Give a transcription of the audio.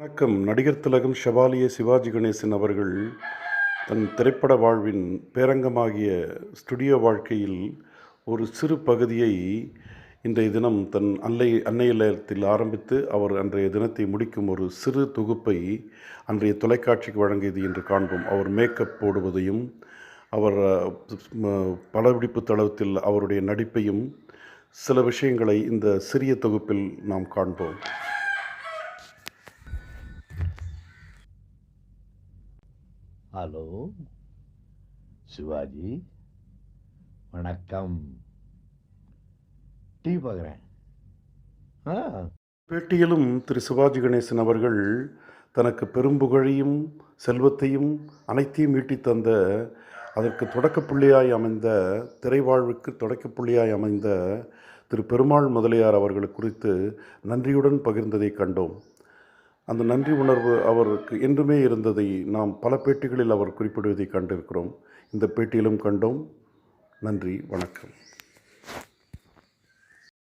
வணக்கம். நடிகர் திலகம் ஷபாலிய சிவாஜி கணேசன் அவர்கள் தன் திரைப்பட வாழ்வின் பேரங்கமாகிய ஸ்டுடியோ வாழ்க்கையில் ஒரு சிறு பகுதியை இன்றைய தினம் தன் அல்லை அன்னை இல்லத்தில் ஆரம்பித்து அவர் அன்றைய தினத்தை முடிக்கும் ஒரு சிறு தொகுப்பை அன்றைய தொலைக்காட்சிக்கு வழங்கியது என்று காண்போம். அவர் மேக்கப் போடுவதையும் அவர் படப்பிடிப்பு தளத்தில் அவருடைய நடிப்பையும் சில விஷயங்களை இந்த சிறிய தொகுப்பில் நாம் காண்போம். ஹலோ. சிவாஜி வணக்கம். டீ பார்க்குறேன் ஆ. பேட்டியிலும் திரு சிவாஜி கணேசன் அவர்கள் தனக்கு பெரும்புகழையும் செல்வத்தையும் அனைத்தையும் ஈட்டி தந்த அதற்கு தொடக்கப்புள்ளியாய் அமைந்த திரைவாழ்வுக்கு தொடக்கப்புள்ளியாய் அமைந்த திரு பெருமாள் முதலியார் அவர்கள் குறித்து நன்றியுடன் பகிர்ந்ததை கண்டோம். அந்த நன்றி உணர்வு அவருக்கு என்றுமே இருந்ததை நாம் பல பேட்டிகளில் அவர் குறிப்பிடுவதை கண்டிருக்கிறோம். இந்த பேட்டியிலும் கண்டோம். நன்றி வணக்கம்.